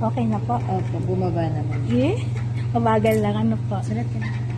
Okay na po. Opo, bumaba naman. Eh, mabagal lang ano po. Sulat ka na.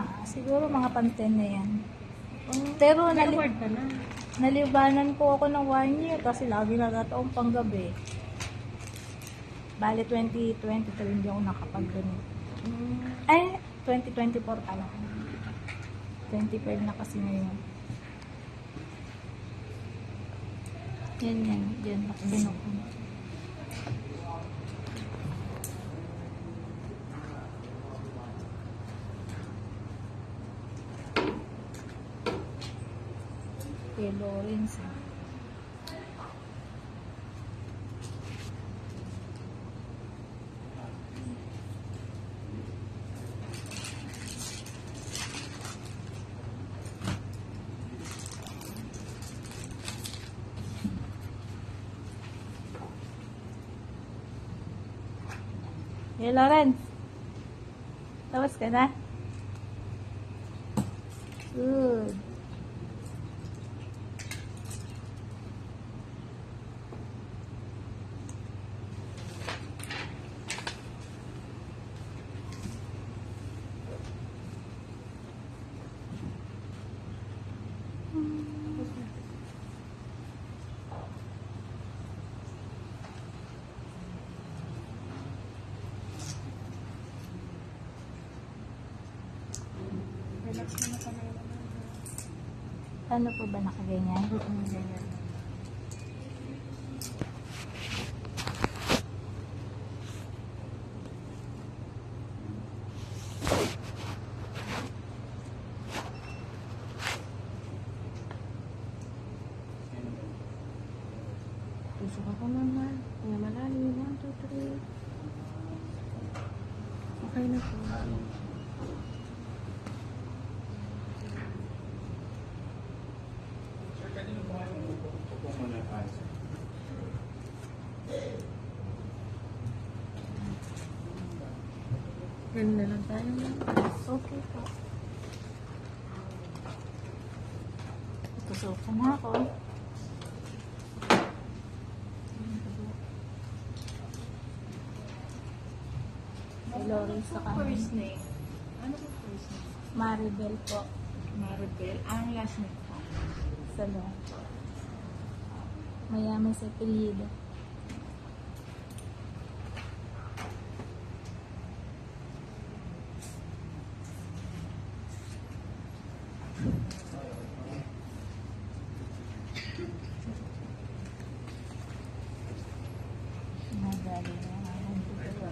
Mga, siguro mga panten na yan. Pero nali- Award ka na. nalibanan po ako ng one year kasi lagi nagataong panggabi. Bali 2023 hindi ako nakapag-donate. Ay, 2024 pala. 25 na kasi ngayon. Yan yan, yan nakabunok ko. Kay Lawrence. eh. Hey, Lawrence. Tapos ka na? Good. Relax mo na ka na yun. Ano po ba nakaganyan? Ganyan. Ganun na lang tayo. Okay po. Tutusukan na ako. Kay Lawrence sa. First name. Ano po first name? Maribel po. Maribel. Ang last name po. Sa lo. Mayaman sa apelyido. Madali na ang dugo.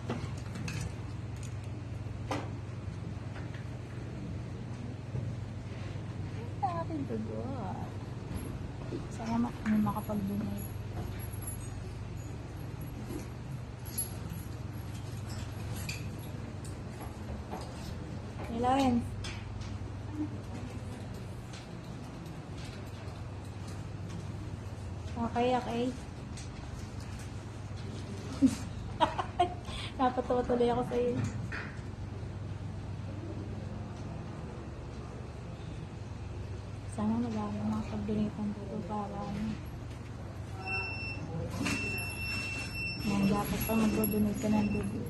Aking dugo. Sana ma may makapag-donate. Kailangan. Okay, okay. Napatawa tuloy ako sa Sana madami makapag-donate ng dugo para. Yan, dapat pa mag-donate ka ng dugo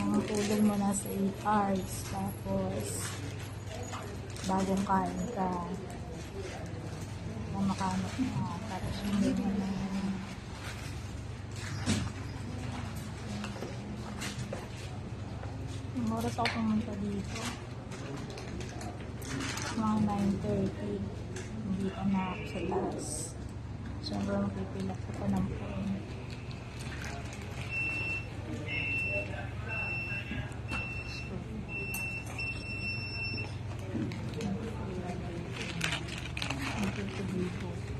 ang tulong mo na sa 8 hours. Tapos, bagong kain ka. Na makamot na. Tapos, hindi mo na oras ako pumunta dito. Mga 9.30. Hindi pa na ako sa taas. Siyempre mapipila ko pa ng phone. Nagtutuloy ko.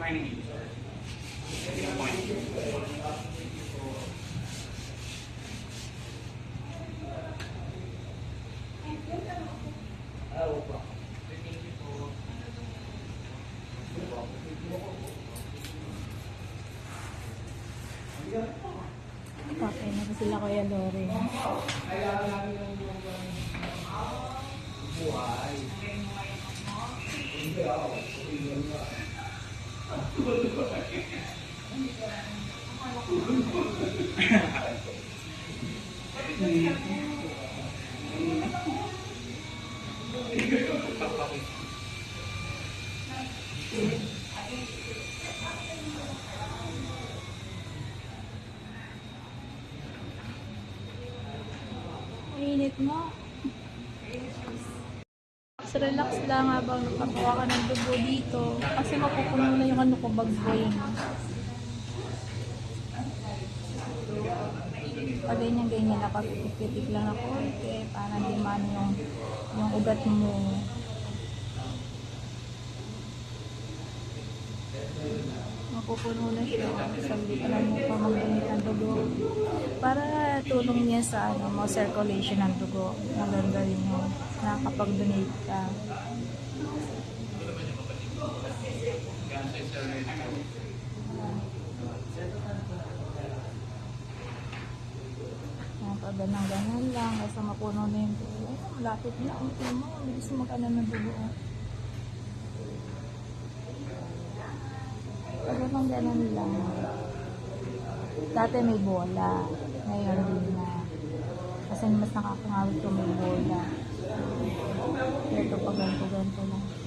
Okay na po sila Kuya Lore. Mainit mo. Relax, relax lang habang nagpagawa ka ng dugo dito. Kasi mapupuno na yung ano ko, bag ko yun. Pag ganyan-ganyan, napapitik lang ako. Okay, para hindi man yung, yung ugat mo. Mapupuno na siya. Sabi ko lang mo pa magdamit ng dugo. Para tulong niya sa ano mo, circulation ng dugo. Maganda rin yung nakakapag-donate ka. Yan, pag ganang-ganan lang, kasi mapuno na yung dugo. Ay, Malapit na, ang mo, bilis mag-ano ng dugo. Pag ganang-ganan lang, dati may bola, ngayon hindi na. Kasi mas nakakangawit ko may bola. Ito pag ganito-ganito lang siya.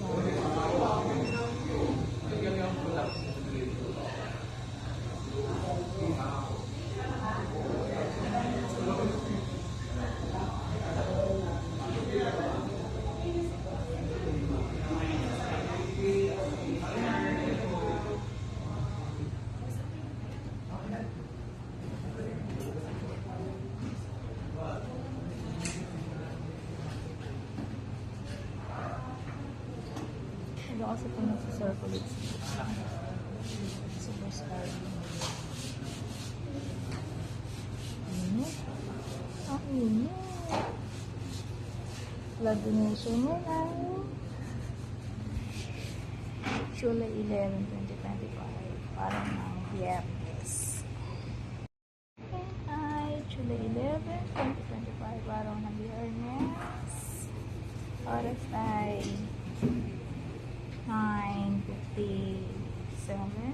Ito kasi po nagsa-circulate sa Super star. Init. Ang init. Blood donation mo na. July 11, 2025. Parang ang Biyernes. Ay, July 11, 2025. Parang ng Biyernes. Oras ay 9.57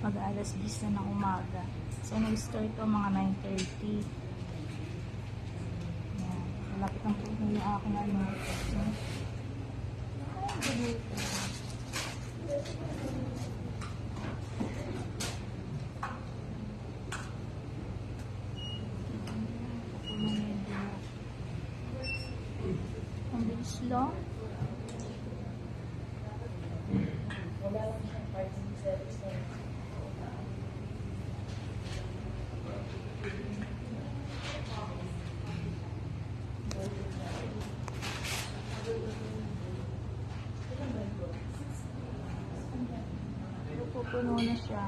mag alas 10 na ng umaga. So nag-start ko mga 9.30 yan malapit ang po yung aking ano so, ay ganito ang bilis lang Pupuno na siya.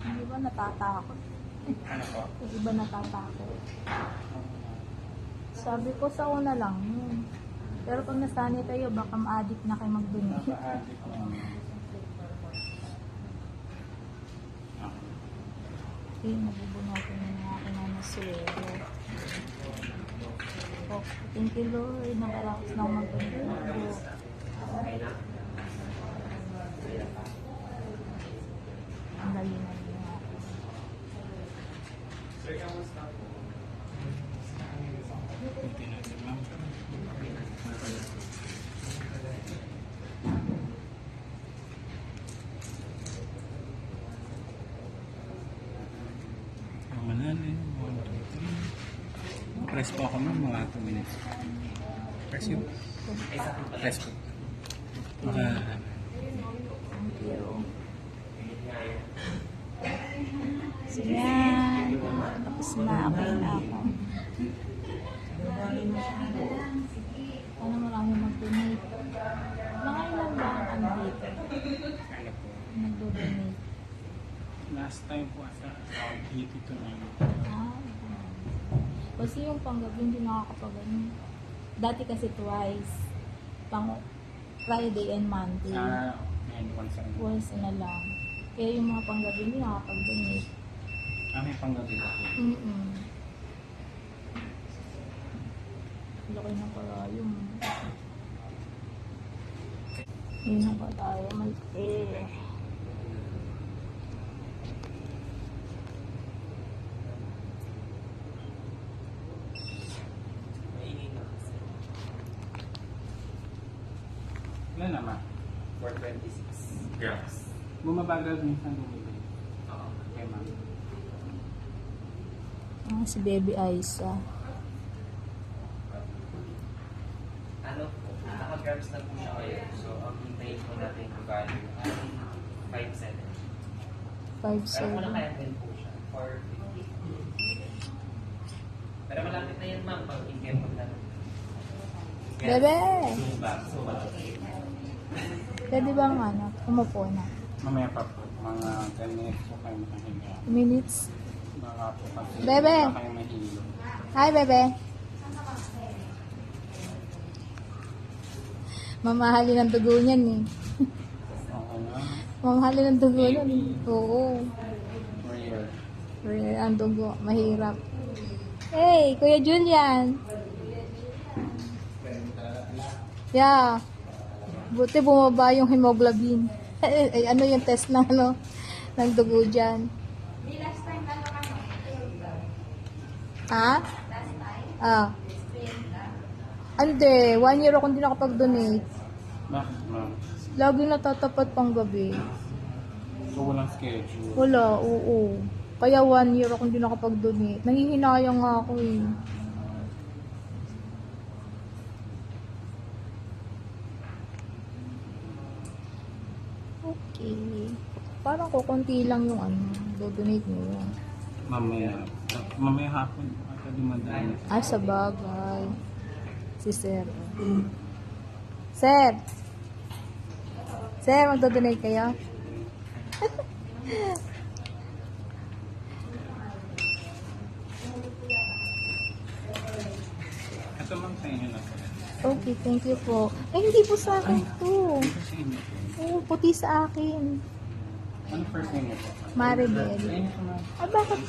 Hindi ba natatakot? Ano po? Yung iba natatakot. Sabi ko sa una lang yun. Pero pag nasanay kayo, baka ma-addict na kayo mag-donate. Nakaadi ko. Okay, nabubunutin na yung aking ano suwero. Oh, thank you Lord. Nakaraos na ako mag-donate. Ang dali na yun ako. Kunti natin, ma'am. Ang manalim. 1, 2, 3. Press po ako ma'am, mga 2 minutes. Press yun. Press po. You. So yan. Tapos na, okay na ako. Sana marami mag-donate. Mga ilan ba ang ano dito? Ano po? Nag-donate. Last time po around 80 to 90. Ah, kasi yung panggabi hindi nakakapagano. Dati kasi twice. Pang Friday and Monday. Ah, and once a month. Once na lang. Kaya yung mga panggabi hindi nakakapag-donate. Ah, may panggabi ba po? Mm-mm. Laki ng karayom. Yun ang karayom. Malaki. Ilan naman? 426 grams. Bumabagal minsan bumibili. Oo. Okay, ma'am. Ah, si Baby Aisa. Ano po, naka-grams na po siya ngayon. So, ang hintayin po natin yung value ay 5.7. Pero kung 5'7". naka-ML po siya, 450. Pero malapit na yan, ma'am, pag in-game po natin. Bebe! Suba, suba. Pwede bang ano, umupo na? Mamaya pa po. Mga 10 minutes po kayo makahinga. Minutes. Baka po kasi Bebe! baka kayo mahilo. Hi, Bebe! Mamahalin ang dugo niyan eh. Okay na. Mamahalin ang dugo niyan eh. Oo. Rare. Rare ang dugo. Mahirap. Hey, Kuya Julian! Yeah. Buti bumaba yung hemoglobin. Ay, ay, ano yung test ng ano ng dugo dyan? Ha? Ah. Hindi, one year ako hindi nakapag-donate. Bakit, ma'am? Lagi natatapat pang gabi. So, walang schedule. Wala, oo. Kaya one year ako hindi nakapag-donate. Nangihinayang nga ako eh. Okay. Parang kukunti lang yung ano, do-donate mo yun. Mamaya. Mamaya hapon. Ata dumadaan. Ah, sa bagay. Si Sir. Sir! Sir, magdo-donate kayo? Ito ma'am sa inyo na. Okay, thank you po. Eh, hindi po sa akin to. Inyo po. Oo, puti sa akin. Ano first name niyo po? Maribel. Ah, bakit?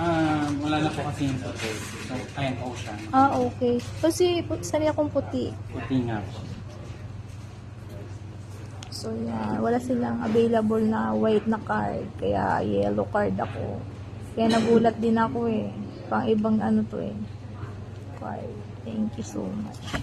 Ah, wala na po kasi yung puti. So, ayan, ocean. Ah, okay. Kasi pu- sanay akong puti. Puti nga po. So, yan. Wala silang available na white na card. Kaya, yellow card ako. Kaya nagulat din ako eh. Pang ibang ano to eh. Card. Thank you so much.